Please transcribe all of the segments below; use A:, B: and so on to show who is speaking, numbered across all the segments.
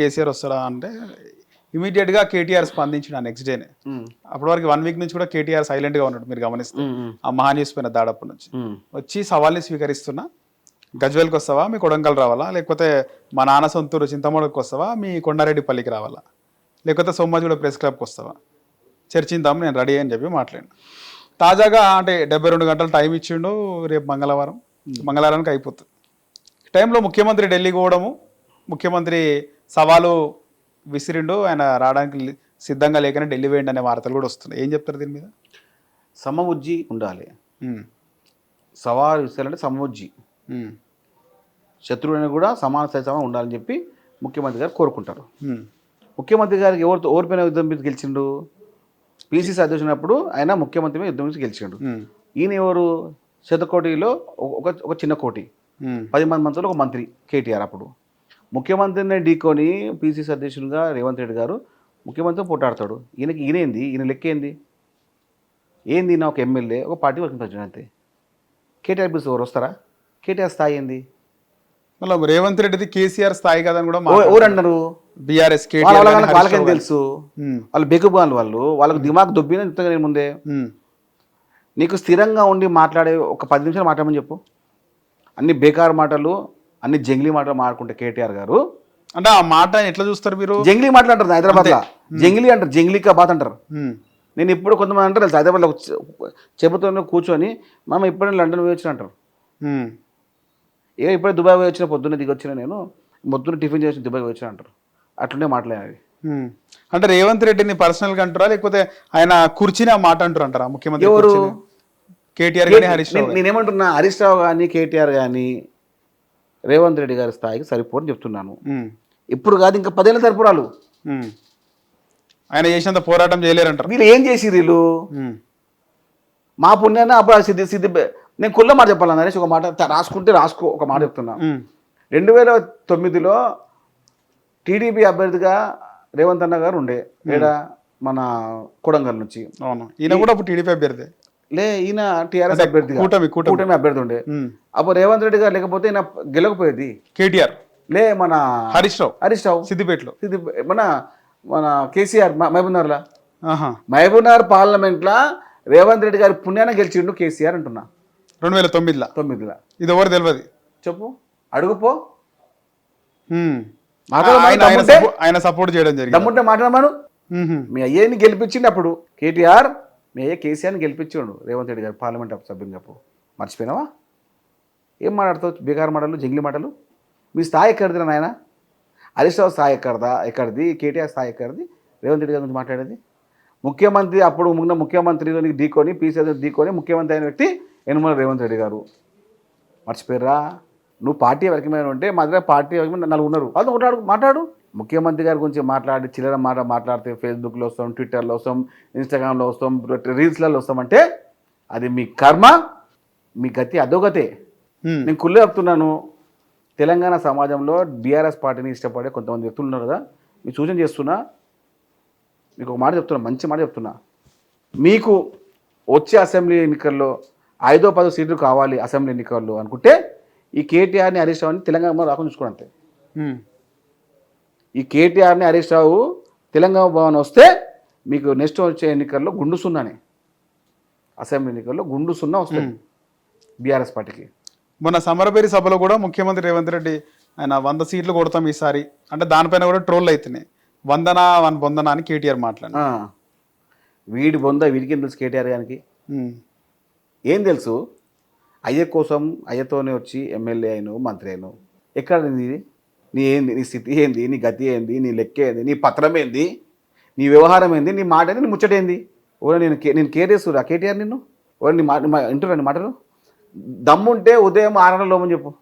A: కేసీఆర్ వస్తాడా అంటే ఇమీడియట్గా కేటీఆర్ స్పందించిన నెక్స్ట్ డేనే అప్పటి వరకు వన్ వీక్ నుంచి కూడా కేటీఆర్ సైలెంట్గా ఉన్నాడు మీరు గమనిస్తే. ఆ మహా న్యూస్ పైన దాడప్పటి నుంచి. వచ్చి సవాల్ని స్వీకరిస్తున్నా గజ్వేల్కి వస్తావా మీ కొడంగల్ రావాలా లేకపోతే మా నాన్న సొంతూరు చింతమడుగుకి వస్తావా మీ కొండారెడ్డిపల్లికి రావాలా లేకపోతే సోమాజిగూడ ప్రెస్ క్లబ్కి వస్తావా చర్చిందాం నేను రెడీ అని చెప్పి మాట్లాడిన. తాజాగా అంటే డెబ్బై రెండు గంటలు టైం ఇచ్చిండు రేపు మంగళవారం. మంగళవారానికి అయిపోతుంది. టైంలో ముఖ్యమంత్రి ఢిల్లీకి పోవడము ముఖ్యమంత్రి సవాలు విసిరిండు ఆయన రావడానికి సిద్ధంగా లేకనే ఢిల్లీ వేయండి అనే వార్తలు కూడా వస్తున్నాయి. ఏం చెప్తారు దీని మీద?
B: సమబుజ్జి ఉండాలి. సవాలు ఇస్తారంటే సమబుజ్జి
A: ఉమ్,
B: శత్రువుని కూడా సమాన సమానం ఉండాలని చెప్పి ముఖ్యమంత్రి గారు కోరుకుంటారు. ముఖ్యమంత్రి గారికి ఎవరితో ఓరిపోయిన యుద్ధం మీద గెలిచిండు? పిసిసి అధ్యక్షునప్పుడు ఆయన ముఖ్యమంత్రి మీద యుద్ధం మీద గెలిచిండు. ఈయన ఎవరు? శతకోటిలో ఒక ఒక చిన్న కోటి. పది మంది మంత్రులు ఒక మంత్రి కేటీఆర్ అప్పుడు. ముఖ్యమంత్రిని ఢీకొని పిసిసి అధ్యక్షునిగా రేవంత్ రెడ్డి గారు ముఖ్యమంత్రి పోటాడతాడు. ఈయనకి ఈయనేంది ఈయన లెక్క ఏంది? ఏంది ఈయన ఒక ఎమ్మెల్యే? ఒక పార్టీ వర్కింగ్ ప్రెసిడెంట్ అంతే. కేటీఆర్ పిలిచి ఎవరు వస్తారా? కేటీఆర్ స్థాయి ఏంది?
A: మళ్ళీ రేవంత్ రెడ్డిది కేసీఆర్ స్థాయి కదని కూడా
B: ఎవ- ఎవరు అంటారు
A: బీఆర్ఎస్
B: వాళ్ళ వాళ్ళ వాళ్ళకేం తెలుసు? వాళ్ళు బెగుబాలు వాళ్ళు. వాళ్ళకు దిమాగ్ దొబ్బిన చెప్తాను నేను ముందే. నీకు స్థిరంగా ఉండి మాట్లాడే ఒక పది నిమిషాలు మాట్లాడమని చెప్పు. అన్ని బేకార్ మాటలు అన్ని జంగ్లీ మాటలు మాట్లాడుకుంటే కేటీఆర్ గారు.
A: అంటే ఆ మాట ఎట్లా చూస్తారు మీరు?
B: జంగ్లీ మాట్లాడతారు హైదరాబాద్లో. జంగ్లీ అంటారు జంగ్లీ బాత్ అంటారు. నేను ఇప్పుడు కొంతమంది అంటారు హైదరాబాద్లో చెబుతూ కూర్చొని మామ ఇప్పుడే లండన్ పోయి వచ్చిన అంటారు. ఏ ఇప్పుడే దుబాయ్ పోయి వచ్చిన పొద్దున్న దిగి వచ్చిన నేను పొద్దున్న టిఫిన్ చేసి దుబాయ్ వచ్చిన అంటారు. అట్లనే మాట్లాడేది.
A: అంటే రేవంత్ రెడ్డిని పర్సనల్గా అంటారా? లేకపోతే ఆయన కూర్చుని ఆ మాట అంటారు అంటారా? ముఖ్యమంత్రి
B: ఎవరు?
A: కేటీఆర్ గానీ హరీష్
B: నేనేమంటున్నా హరీష్ రావు కానీ కేటీఆర్ కానీ రేవంత్ రెడ్డి గారి స్థాయికి సరిపోని చెప్తున్నాను. ఇప్పుడు కాదు ఇంకా పదేళ్ళ సరిపోరాలు.
A: ఆయన చేసినంత పోరాటం చేయలేరంటారు.
B: వీళ్ళు ఏం చేసి వీళ్ళు? మా పుణ్యాన్ని అప్పుడు సిద్ధి సిద్ధి నేను కుల్ల మాట చెప్పాలి నరేష్? ఒక మాట రాసుకుంటే రాసుకో ఒక మాట చెప్తున్నా. రెండు వేల తొమ్మిదిలో టీడీపీ అభ్యర్థిగా రేవంత్ అన్న గారు ఉండే. లేదా మన కొడంగల్ నుంచి.
A: అవును. ఈయన కూడా టీడీపీ అభ్యర్థి.
B: లే ఈయన టీఆర్ఎస్ అభ్యర్థిగా.
A: కూటమి కూటమి.
B: అభ్యర్థి ఉండే. అప్పుడు రేవంత్ రెడ్డి గారు లేకపోతే ఈయన గెలకపోయేది
A: కేటీఆర్.
B: లే మన
A: హరీష్ రావు.
B: హరీష్ రావు.
A: సిద్దిపేటలో.
B: ఇది మన మన కేసీఆర్ మహబూబ్నగర్లా? మహబూబ్నగర్ పార్లమెంట్లో రేవంత్ రెడ్డి గారి పుణ్యాన గెలిచిండు కేసీఆర్ అంటున్నా.
A: రెండు వేల తొమ్మిదిలో.
B: తొమ్మిదిలో.
A: ఇది ఎవరు తెలియదు
B: చెప్పు. అడుగుపో
A: ఆయన- సపోర్ట్ చేయడం జరిగింది.
B: దమ్ముంటే మాట్లాడమాను. మీ అయ్యేని గెలిపించిండు అప్పుడు. కేటీఆర్ మీ కేసీఆర్ని గెలిపించాడు రేవంత్ రెడ్డి గారు పార్లమెంట్ సభ్యునిగా అప్పుడు మర్చిపోయినావా? ఏం మాట్లాడుతావు? బీగార్ మాటలు జంగిలి మాటలు? మీ స్థాయి ఎక్కడిదిరా నాయన? హరీష్ రావు స్థాయి ఎక్కడదా? ఎక్కడిది? కేటీఆర్ స్థాయి ఎక్కడిది? రేవంత్ రెడ్డి గారి గురించి మాట్లాడేది? ముఖ్యమంత్రి అప్పుడు ఉన్న ముఖ్యమంత్రిని ఢీకొని పీసీఆర్ ఢీకొని ముఖ్యమంత్రి అయిన వ్యక్తి యనమల రేవంత్ రెడ్డి గారు. మర్చిపోయారా నువ్వు పార్టీ వర్గమైన ఉంటే మా దగ్గర పార్టీ వర్గమైన నలుగురు ఉన్నారు. వాళ్ళతో మాట్లాడు మాట్లాడు. ముఖ్యమంత్రి గారి గురించి మాట్లాడి చిల్లర మాట మాట్లాడితే ఫేస్బుక్లో వస్తాం ట్విట్టర్లో వస్తాం ఇన్స్టాగ్రామ్లో వస్తాం రీల్స్లలో వస్తామంటే అది మీ కర్మ మీ గతి అధోగతే. నేను కుళ్ళే చెప్తున్నాను తెలంగాణ సమాజంలో బీఆర్ఎస్ పార్టీని ఇష్టపడే కొంతమంది వ్యక్తులు ఉన్నారు కదా మీకు సూచన చేస్తున్నా మీకు ఒక మాట చెప్తున్నా మంచి మాట చెప్తున్నా మీకు వచ్చే అసెంబ్లీ ఎన్నికల్లో ఐదో పదో సీట్లు కావాలి అసెంబ్లీ ఎన్నికల్లో అనుకుంటే ఈ కేటీఆర్ని హరీష్ రావుని తెలంగాణ రాకుండా చూసుకోండి అంతే. ఈ కేటీఆర్ని హరీష్ రావు తెలంగాణ భవన్ వస్తే మీకు నెక్స్ట్ వచ్చే ఎన్నికల్లో గుండు సున్నానే. అసెంబ్లీ ఎన్నికల్లో గుండు సున్నా వస్తుంది బీఆర్ఎస్ పార్టీకి.
A: మొన్న సమరపేరి సభలో కూడా ముఖ్యమంత్రి రేవంత్ రెడ్డి ఆయన వంద సీట్లు కొడతాం ఈసారి. అంటే దానిపైన కూడా ట్రోల్ అవుతున్నాయి వందన వన్ బొందన అని కేటీఆర్ మాట్లాడి
B: ఆ. వీడి బొంద వీడికి తెలుసు కేటీఆర్ గారికి? ఏం తెలుసు? అయ్య కోసం అయ్యతోనే వచ్చి ఎమ్మెల్యే అయిను మంత్రి అయిను ఎక్కడ నీది నీ ఏంది నీ స్థితి ఏంది నీ గతి ఏంది నీ లెక్క ఏంది నీ పత్రం ఏంది నీ వ్యవహారం ఏంది నీ మాట ఏంది నీ ముచ్చట ఏంది? ఓ నేను కే- నేను కేర్ చేస్తురా కేటీఆర్ నిన్ను? ఓ నీ మాట వింటున్నా నీ మాటలు? దమ్ముంటే ఉదయం ఆరు గంటల లోపని చెప్పు.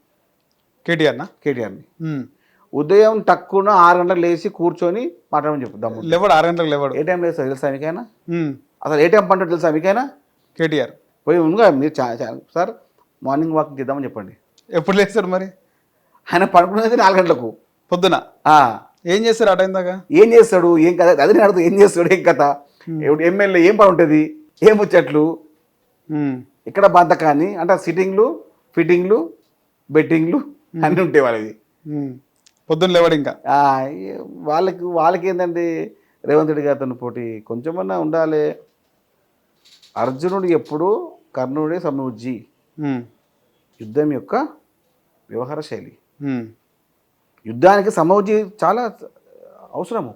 A: కేటీఆర్నా?
B: కేటీఆర్ని. ఉదయం తక్కువ ఆరు గంటలకు లేచి కూర్చొని మాట్లాడమని చెప్పు దమ్ము
A: లేవాడు ఆరు గంటలకు లేవాడు.
B: ఏ టైం లేదు సార్ తెలుసా మీకైనా. అసలు ఏ టైం పంట తెలుసా మీకైనా?
A: కేటీఆర్.
B: పోయి ఉందిగా మీరు సార్ మార్నింగ్ వాకింగ్ చేద్దామని చెప్పండి.
A: ఎప్పుడు లేస్తాడు మరి?
B: ఆయన పడుకునేది నాలుగు గంటలకు.
A: పొద్దున? ఏం చేస్తారు ఆ టైం దాకా?
B: ఏం చేస్తాడు? ఏం కథ? అదే నేను అడుగుతా ఏం చేస్తాడు? ఏం కథ? ఎమ్మెల్యే ఏం పని ఉంటుంది? ఏం ముచ్చట్లు?
A: ఉమ్.
B: ఇక్కడ బంతకాన్ని అంటే సిట్టింగ్లు ఫిట్టింగ్లు బెట్టింగ్లు అన్నీ ఉంటాయి వాళ్ళది.
A: పొద్దున్న లేవడు ఇంకా?
B: వాళ్ళకి వాళ్ళకి ఏంటండి రేవంత్ రెడ్డి గారితో పోటీ కొంచెమన్నా ఉండాలి. అర్జునుడు ఎప్పుడు కర్ణుడే సమూజ్జి యుద్ధం యొక్క వ్యవహార శైలి. యుద్ధానికి సమూజ్జి చాలా అవసరము.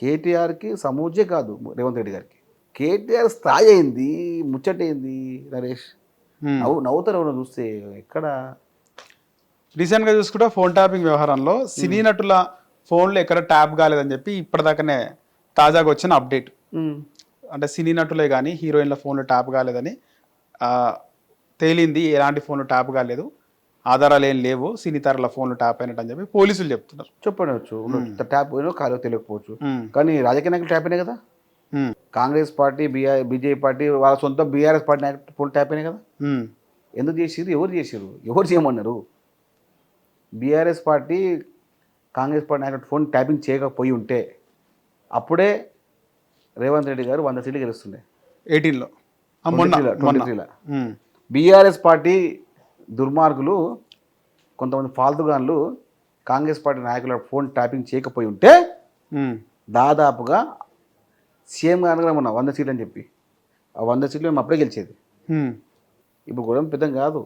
B: కేటీఆర్కి సమూజ్జే కాదు రేవంత్ రెడ్డి గారికి. కేటీఆర్ స్థాయి అయింది ముచ్చటైంది నరేష్. నవ్వు నవ్వుతారు చూస్తే ఎక్కడ?
A: రీసెంట్గా చూసుకుంటే ఫోన్ ట్యాపింగ్ వ్యవహారంలో సినీ నటుల ఫోన్లు ఎక్కడ ట్యాప్ కాలేదని చెప్పి ఇప్పటిదాకానే తాజాగా వచ్చిన అప్డేట్. అంటే సినీ నటులే కానీ హీరోయిన్ల ఫోన్లు ట్యాప్ కాలేదని తేలింది ఎలాంటి ఫోన్లు ట్యాప్ కాలేదు. ఆధారాలు ఏం లేవు సినీ తారల ఫోన్లు ట్యాప్ అయినట్టు అని చెప్పి పోలీసులు చెప్తున్నారు.
B: చెప్పనవచ్చు ట్యాప్ పోయినో కాలో తెలియకపోవచ్చు. కానీ రాజకీయ నాయకులు ట్యాప్ అయినాయి కదా? Congress party BR BJP party వాళ్ళ సొంత బీఆర్ఎస్ పార్టీ నాయకులు ఫోన్ ట్యాప్ అయినాయి కదా? ఎందుకు చేసిరు ఎవరు చేసిరు ఎవరు చేయమన్నారు? బీఆర్ఎస్ పార్టీ కాంగ్రెస్ పార్టీ నాయకుడు ఫోన్ ట్యాపింగ్ చేయకపోయి ఉంటే అప్పుడే రేవంత్ రెడ్డి గారు వంద సీట్లు గెలుస్తుండే.
A: 18 లో ఆ, మొన్న
B: 23 లో,
A: మొన్న.
B: 23 లో.
A: ఉమ్,
B: బీఆర్ఎస్ పార్టీ దుర్మార్గులు కొంతమంది ఫాల్తుగాన్లు కాంగ్రెస్ పార్టీ నాయకుల ఫోన్ ట్యాపింగ్ చేయకపోయి ఉంటే దాదాపుగా సీఎం గారు మొన్న వంద సీట్లు అని చెప్పి ఆ వంద సీట్లు మేము అప్పుడే గెలిచేది. ఇప్పుడు కూడా పెద్ద కాదు.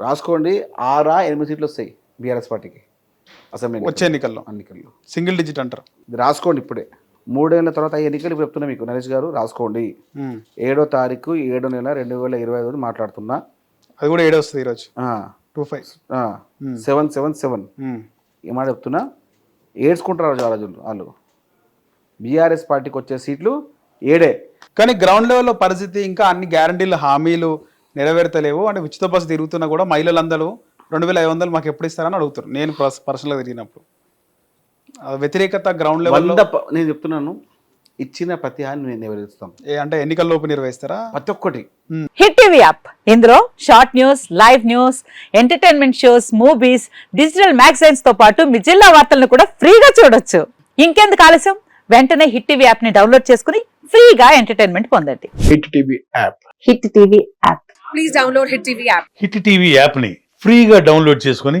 B: రాసుకోండి ఆరా ఎనిమిది సీట్లు వస్తాయి బీఆర్ఎస్ పార్టీకి. అసెంబ్లీ
A: వచ్చే ఎన్నికల్లో.
B: ఎన్నికల్లో.
A: సింగిల్ డిజిట్ అంటారు.
B: రాసుకోండి ఇప్పుడే. మూడేళ్ళ తర్వాత ఈ ఎన్నికలు చెప్తున్నా మీకు. నరేష్ గారు రాసుకోండి. ఏడో తారీఖు ఏడో నెల రెండు వేల ఇరవై ఐదు మాట్లాడుతున్నా.
A: అది కూడా ఏడే వస్తుంది ఈరోజు. Two five
B: seven seven seven మాట చెప్తున్నా. ఏడ్చుకుంటారు రోజు వాళ్ళు. బీఆర్ఎస్ పార్టీకి వచ్చే సీట్లు ఏడే.
A: కానీ గ్రౌండ్ లెవెల్లో పరిస్థితి ఇంకా అన్ని గ్యారంటీలు హామీలు నెరవేర్తలేవు. అంటే ఉచిత బస్సు తిరుగుతున్నా కూడా మహిళలందరూ రెండు వేల ఐదు వందలు మాకు ఎప్పుడు ఇస్తారని అడుగుతారు నేను పర్స్- పర్సనల్గా తిరిగినప్పుడు. వ్యతిరేకత గ్రౌండ్
B: ప- నేను చెప్తున్నాను. ఇచ్చిన ప్రతి హాని నెరవేరుస్తాం.
A: ఏ అంటే ఎన్నికల్లోపు నిర్వహిస్తారా
B: ప్రతి ఒక్కటి.
C: Hit TV app. ఇందులో short news live news entertainment shows movies digital మ్యాగజైన్స్తో పాటు మీ జిల్లా వార్తలను కూడా ఫ్రీగా చూడొచ్చు. ఇంకెందుకు ఆలస్యం? వెంటనే హిట్ టీవీ యాప్ని డౌన్లోడ్ చేసుకుని ఫ్రీగా ఎంటర్టైన్మెంట్ పొందండి.
D: Hit TV app.
C: Hit TV app.
E: Please download Hit TV app.
D: Hit TV యాప్ని ఫ్రీగా డౌన్లోడ్ చేసుకొని